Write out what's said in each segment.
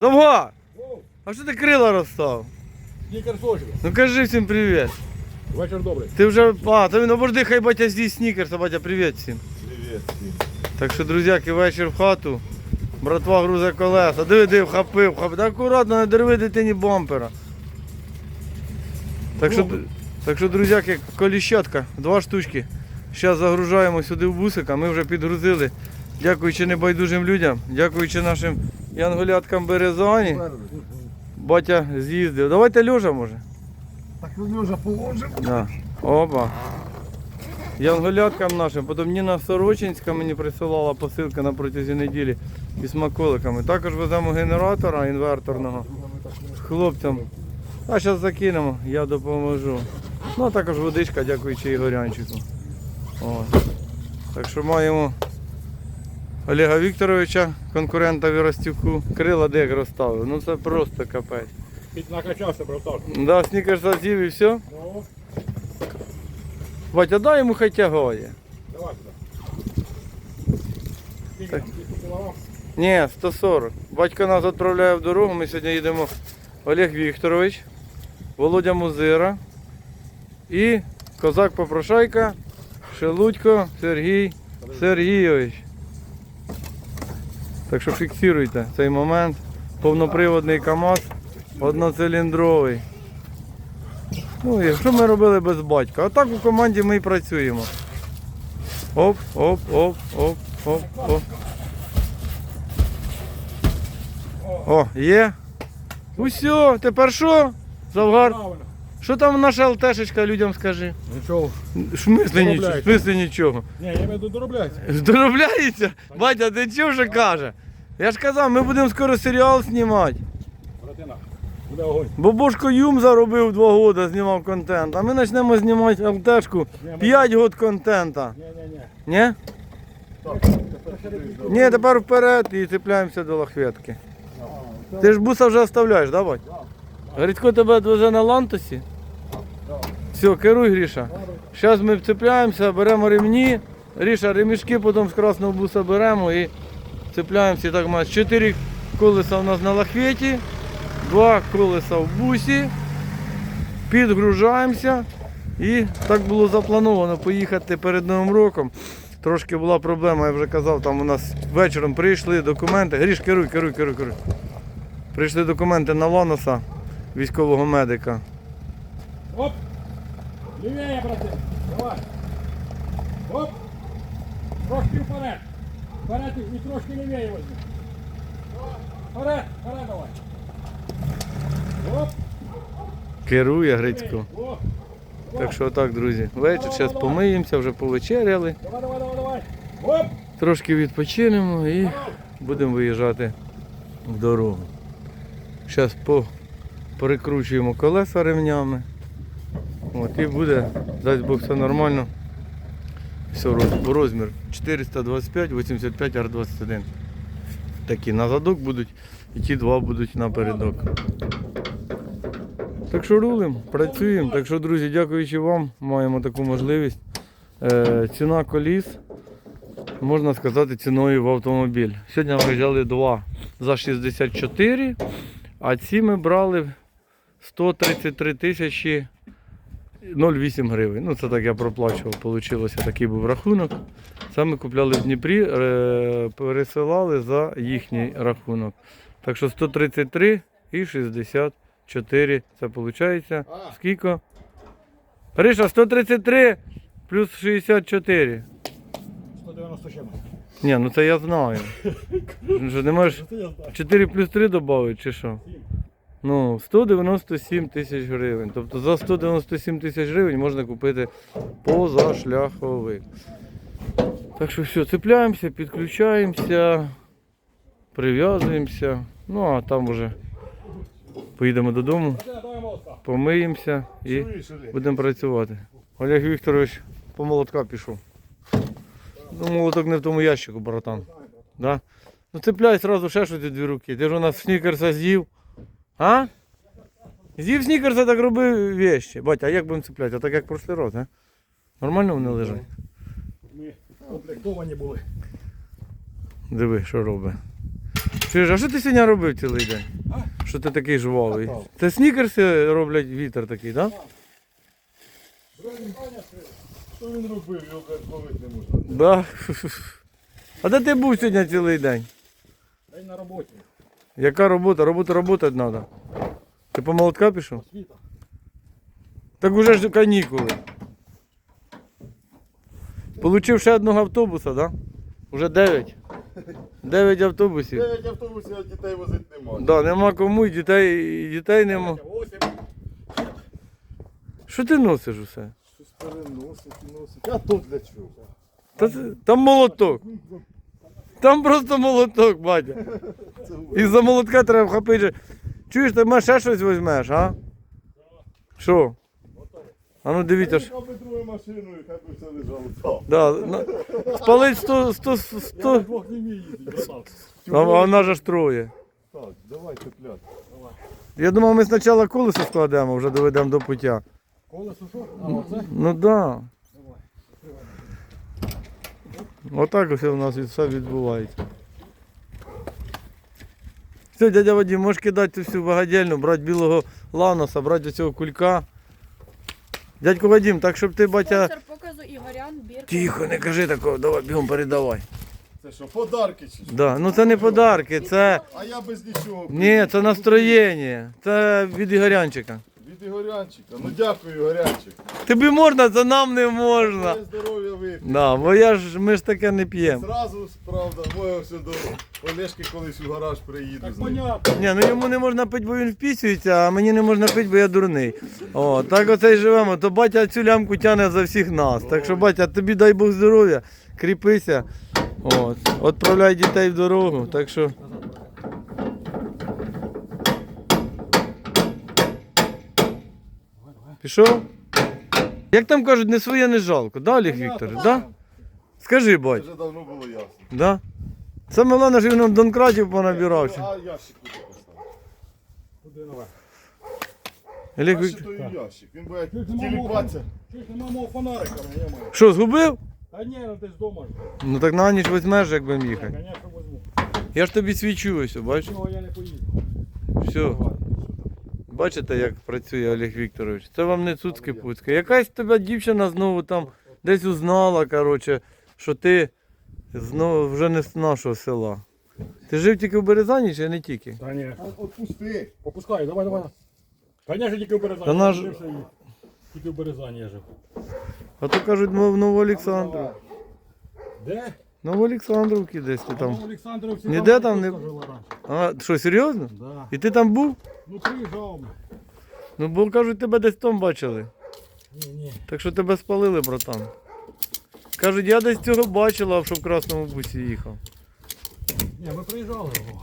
Завга! А що ти крила розстав? Снікер сочний. Ну кажи всім привіт. Вечір добрий. Ти вже. А, то він обожди, хай батя з'їсть снікерс, а батя привіт всім. Привіт. всім. Так що, друзяки, вечір в хату. Братва грузе колеса. Диви, диви, вхопив, вхопив. Да акуратно, не дерви дитині бампера. Так що, так що, друзяки, коліщатка, два штучки. Зараз загружаємо сюди в бусика, ми вже підгрузили. Дякуючи небайдужим людям, дякуючи нашим янголяткам Березані. Батя з'їздив. Давайте льожа може. Так вже положимо. Да. Оба. Янголяткам нашим. Потім Ніна Сорочинська мені присилала посилки на протязі неділі із смаколиками. Також веземо генератора інверторного з хлопцям. А зараз закинемо, я допоможу. Ну а також водичка, дякуючи Ігорянчику. О. Так що маємо Олега Вікторовича, конкурента Віростюку. Крила де як розставив. Ну це просто капець. Під накачався, братан. Да, снікерса з'їв і все. Ну, Батя, дай йому хай тягає. давай сюди. Так. Ні, 140. Батько нас відправляє в дорогу. Ми сьогодні їдемо Олег Вікторович, Володя Музира і козак Попрошайка, Шелудько Сергій Сергійович. Так що фіксуйте цей момент. Повноприводний КАМАЗ, одноциліндровий. Ну і що ми робили без батька? Отак у команді ми і працюємо. Оп, оп, оп, оп, оп, оп. О, є. Усьо, тепер що? Завгар. Що там наша ЛТшечка людям скажи? Нічого. В смислі нічого? В Доробляється. смислі нічого. Ні, я веду доробляється. Здоровляється? Батя, ти чув, що каже? Я ж казав, ми будемо скоро серіал знімати. Братина, буде огонь. Бо Бошко Юм заробив два роки, знімав контент. А ми почнемо знімати ЛТшку 5 років контента. Ні, ні. Ні, тепер вперед і цепляємося до лахветки. Ти ж буса вже оставляєш, да, бать? Грицько тебе відвезе на лантусі. Все, керуй, Гріша. Зараз ми вцепляємося, беремо ремні. Гріша, ремішки потім з красного буса беремо і цепляємося. Так маємо. Чотири колеса у нас на лахветі, два колеса в бусі. Підгружаємося. І так було заплановано поїхати перед Новим роком. Трошки була проблема, я вже казав, там у нас вечором прийшли документи. Гріш, керуй, керуй, керуй, керуй. Прийшли документи на Ланоса, військового медика. Оп! Лівіє, брати. Давай. Оп! Трошки вперед. Вперед і трошки лівіє возьми. Вперед, вперед давай. Оп! Керує Грицько. Так що так, друзі. Вечір, зараз помиємося, вже повечеряли. Давай, давай, давай, давай. Оп! Трошки відпочинемо і будемо виїжджати в дорогу. Зараз по, перекручуємо колеса ремнями. От, і буде, дасть Бог все нормально. Все, розмір 425, 85 R21. Такі на задок будуть і ті два будуть напередок. Так що рулимо, працюємо. Так що, друзі, дякуючи вам, маємо таку можливість. Е, ціна коліс можна сказати, ціною в автомобіль. Сьогодні ми взяли два за 64, а ці ми брали 133 тисячі 0,8 гривень. Ну, це так я проплачував, получилося такий був рахунок. Це ми купляли в Дніпрі, е, пересилали за їхній рахунок. Так що 133 і 64. Це виходить скільки? Гриша, 133 плюс 64. 190 чимось. Ні, ну це я знаю. Ну Що, не можеш Це я знаю. 4 плюс 3 додати чи що? Ну, 197 тисяч гривень. Тобто за 197 тисяч гривень можна купити позашляховик. Так що все, цепляємося, підключаємося, прив'язуємося. Ну а там вже поїдемо додому, помиємося і будемо працювати. Олег Вікторович по молотка пішов. Ну, молоток не в тому ящику, братан. Да? Ну цепляй одразу ще щось дві руки. Ти ж у нас снікерса з'їв. А? З'їв снікерса, так роби вещі. Батя, а як будемо цепляти? А так як прошлий раз, а? Нормально вони лежать? Ми комплектовані були. Диви, що робить. Чуєш, а що ти сьогодні робив цілий день? А? Що ти такий жвавий? Катав. Це снікерси роблять вітер такий, так? Що він робив, його ловити не можна. Да? А де ти був сьогодні цілий день? День на роботі. Яка робота? Робота роботати треба. Ти по молотка пішов? Так уже ж канікули. Получив ще одного автобуса, да? Уже 9. 9 автобусів. Дев'ять автобусів, а дітей возити нема. Да, нема кому, і дітей, і дітей нема. Що ти носиш усе? Щось переносить, носить. А тут для чого? Та, це- там молоток. Там просто молоток, батя. І за молотка треба вхопити. Чуєш, ти мене ще щось візьмеш, а? Що? А ну дивіться. ж. Аби другу хай би все лежало. Да, на, спалить 100, 100, 100, Двох не вміє їздити, братан. а вона ж аж троє. Так, давай цепляти. Я думав, ми спочатку колесо складемо, вже доведемо до пуття. Колесо що? А оце? Ну так. Да. Отак ось у нас все відбувається. Все, дядя Вадим, можеш кидати цю всю багадельну, брати білого ланоса, брати цього кулька. Дядько Вадим, так щоб ти, батя. Спонсор показу Ігорян Бірко. Тихо, не кажи такого, давай бігом передавай. Це що, подарки чи що? Да. Ну це не подарки, це. А я без нічого. Ні, це настроєння. Це від Ігорянчика. Від Ігорянчика. Ну дякую, Ігорянчик. Тобі можна, це нам не можна. Дай здоров'я випити. Да, бо я ж ми ж таке не п'ємо. Зразу, правда, моє все до Олешки колись у гараж приїду Так з ним. понятно. Ні, ну йому не можна пити, бо він впісюється, а мені не можна пити, бо я дурний. О, так оце й живемо. То батя цю лямку тягне за всіх нас. Так що, батя, тобі дай Бог здоров'я, кріпися. От, відправляй дітей в дорогу. Так що. Пішов? Як там кажуть, не своє не жалко, да, Олег Вікторович? Да? Скажи, Це бать, вже давно було ясно. да? Саме головне, що він нам донкратів понабирався. А ящик куди поставив? Олег А Вік... той ящик. Він буде тіліпатися. Чуєш, нема мого фонарика, я маю. Що, згубив? Та ні, ну ти ж дома ж. Ну так на ніч візьмеш, як будемо їхати. Конечно, возьму. Я ж тобі свічу ось, бачиш? Чого я не поїду? Все. Бачите, як працює Олег Вікторович? Це вам не цуцьки пуцьки. Якась тебе дівчина знову там десь узнала, коротше, що ти знову вже не з нашого села. Ти жив тільки в Березані чи не тільки? Та ні. Отпусти. Попускай, давай, давай. Конечно, тільки в Березані. Та наш- Я жився Тільки в Березані я жив. А то кажуть, мов Новоолександров. Де? Новоолександровки десь ти Там. Ніде там не- жила раніше. А, що, серйозно? Да. І ти там був? Ну приїжджав. Ну, бо кажуть, тебе десь там бачили. Ні, ні. Так що тебе спалили, братан. Кажуть, я десь цього бачила, що в красному бусі їхав. Ні, ми приїжджали. О.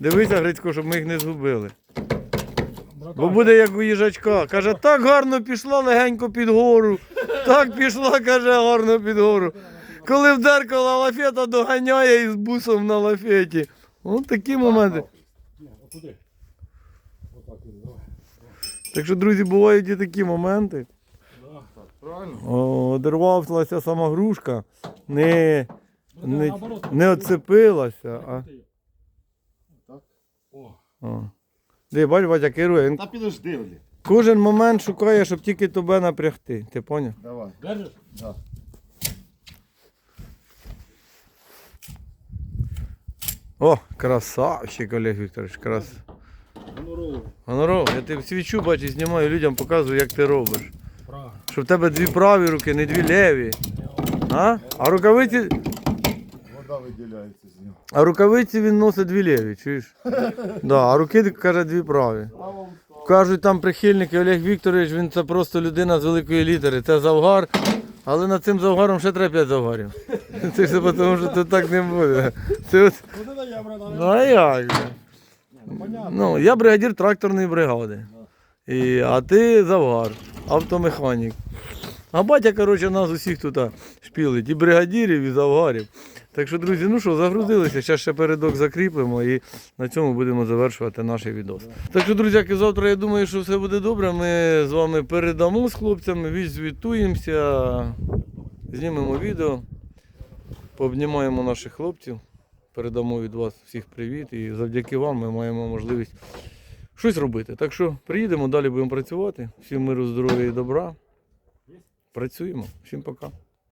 Дивися, Грицько, щоб ми їх не згубили. Братан, Бо буде як у їжачка. Каже, так гарно пішла легенько під гору. Так пішла, каже, гарно під гору. Коли в дзеркало лафета доганяє із бусом на лафеті. Ось такі моменти. Давай. Так що, друзі, бувають і такі моменти. Одервалася сама грушка, не, Братан, не, не оцепилася, а. О. Де, бач, Вадя керує. Він Та підожди, кожен момент шукає, щоб тільки тебе напрягти. Ти поняв? Давай. держиш? Да. О, красавчик, Олег Вікторович, крас. Гонорово. Гоноров, я тебе свічу, бачу, знімаю людям, показую, як ти робиш. Правильно. Щоб в тебе дві праві руки, не дві леві. А? А рукавиці, Вода виділяється з нього. а рукавиці він носить дві леві, чуєш? Да, а руки, каже, дві праві. Кажуть там прихильники Олег Вікторович, він це просто людина з великої літери. Це завгар, але над цим завгаром ще треба 5 завгарів. Це ж тому, що це так не буде. Це от, Ну а як? же? Ну. Ну, я бригадір тракторної бригади. І, а ти завгар, автомеханік. А батя, коротше, нас усіх тут шпілить, і бригадірів, і завгарів. Так що, друзі, ну що, загрузилися, зараз ще передок закріпимо і на цьому будемо завершувати наш відос. Так що, друзяки, завтра я думаю, що все буде добре. Ми з вами передамо з хлопцями, відзвітуємося, знімемо відео. Пообнімаємо наших хлопців, передамо від вас всіх привіт і завдяки вам ми маємо можливість щось робити. Так що приїдемо, далі будемо працювати. Всім миру, здоров'я і добра. Працюємо. Всім пока.